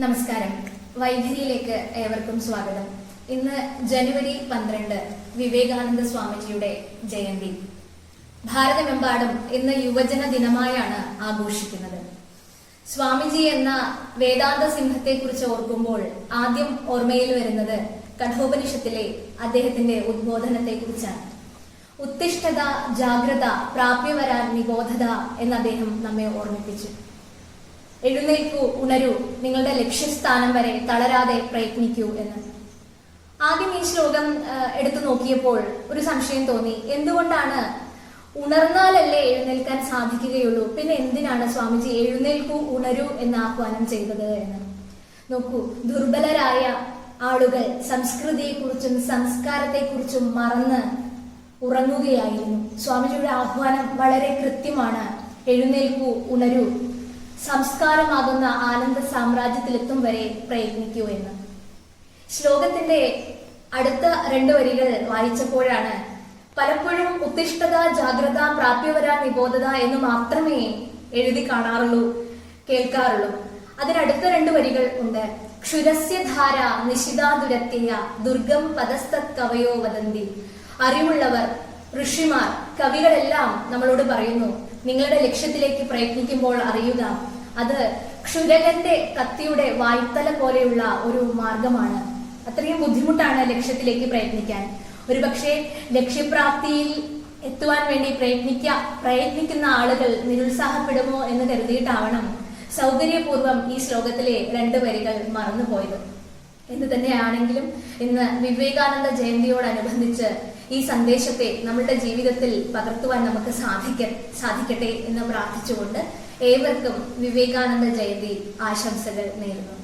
നമസ്കാരം. വൈദ്യുതിയിലേക്ക് ഏവർക്കും സ്വാഗതം. ഇന്ന് ജനുവരി പന്ത്രണ്ട് വിവേകാനന്ദ സ്വാമിജിയുടെ ജയന്തി. ഭാരതമെമ്പാടും ഇന്ന് യുവജന ദിനമായാണ് ആഘോഷിക്കുന്നത്. സ്വാമിജി എന്ന വേദാന്ത സിംഹത്തെ കുറിച്ച് ഓർക്കുമ്പോൾ ആദ്യം ഓർമ്മയിൽ വരുന്നത് കഠോപനിഷത്തിലെ അദ്ദേഹത്തിന്റെ ഉദ്ബോധനത്തെ കുറിച്ചാണ് ഉത്തിഷ്ഠത ജാഗ്രത പ്രാപ്യവരാൻ നിബോധത എന്ന് അദ്ദേഹം നമ്മെ ഓർമ്മിപ്പിച്ചു. എഴുന്നേൽക്കൂ ഉണരൂ. നിങ്ങളുടെ ലക്ഷ്യസ്ഥാനം വരെ തളരാതെ പ്രയത്നിക്കൂ എന്ന്. ആദ്യം ഈ ശ്ലോകം എടുത്തു നോക്കിയപ്പോൾ ഒരു സംശയം തോന്നി. എന്തുകൊണ്ടാണ്? ഉണർന്നാലല്ലേ എഴുന്നേൽക്കാൻ സാധിക്കുകയുള്ളൂ. പിന്നെ എന്തിനാണ് സ്വാമിജി എഴുന്നേൽക്കൂ ഉണരൂ എന്ന് ആഹ്വാനം ചെയ്തത് എന്ന്? നോക്കൂ ദുർബലരായ ആളുകൾ സംസ്കൃതിയെക്കുറിച്ചും സംസ്കാരത്തെക്കുറിച്ചും മറന്ന് ഉറങ്ങുകയായിരുന്നു. സ്വാമിജിയുടെ ആഹ്വാനം വളരെ കൃത്യമാണ്. എഴുന്നേൽക്കൂ ഉണരൂ. സംസ്കാരമാകുന്ന ആനന്ദ സാമ്രാജ്യത്തിലെത്തും വരെ പ്രയത്നിക്കൂ എന്ന്. ശ്ലോകത്തിന്റെ അടുത്ത രണ്ട് വരികൾ വായിച്ചപ്പോഴാണ് പലപ്പോഴും ഉത്തിഷ്ഠത ജാഗ്രത പ്രാപ്യവരാ നിബോധത എന്ന് മാത്രമേ എഴുതി കാണാറുള്ളൂ കേൾക്കാറുള്ളൂ. അതിനടുത്ത രണ്ട് വരികൾ ഉണ്ട്. ക്ഷുരസ്യധാര നിശിതാതുരത്യ ദുർഗം പദസ്ഥ കവയോ വദന്തി. അറിവുള്ളവർ ഋഷിമാർ കവികളെല്ലാം നമ്മളോട് പറയുന്നു നിങ്ങളുടെ ലക്ഷ്യത്തിലേക്ക് പ്രയത്നിക്കുമ്പോൾ അറിയുക അത് ക്ഷുരകന്റെ കത്തിയുടെ വായ്ത്തല പോലെയുള്ള ഒരു മാർഗമാണ്. അത്രയും ബുദ്ധിമുട്ടാണ് ലക്ഷ്യത്തിലേക്ക് പ്രയത്നിക്കാൻ. ഒരു പക്ഷേ ലക്ഷ്യപ്രാപ്തിയിൽ എത്തുവാൻ വേണ്ടി പ്രയത്നിക്ക പ്രയത്നിക്കുന്ന ആളുകൾ നിരുത്സാഹപ്പെടുമോ എന്ന് കരുതിയിട്ടാവണം സൗകര്യപൂർവം ഈ ശ്ലോകത്തിലെ രണ്ട് വരികൾ മറന്നുപോയത്. എന്ന് തന്നെയാണെങ്കിലും ഇന്ന് വിവേകാനന്ദ ജയന്തിയോടനുബന്ധിച്ച് ഈ സന്ദേശത്തെ നമ്മളുടെ ജീവിതത്തിൽ പകർത്തുവാൻ നമുക്ക് സാധിക്ക സാധിക്കട്ടെ എന്ന് പ്രാർത്ഥിച്ചുകൊണ്ട് ഏവർക്കും വിവേകാനന്ദ ജയന്തി ആശംസകൾ നേരുന്നു.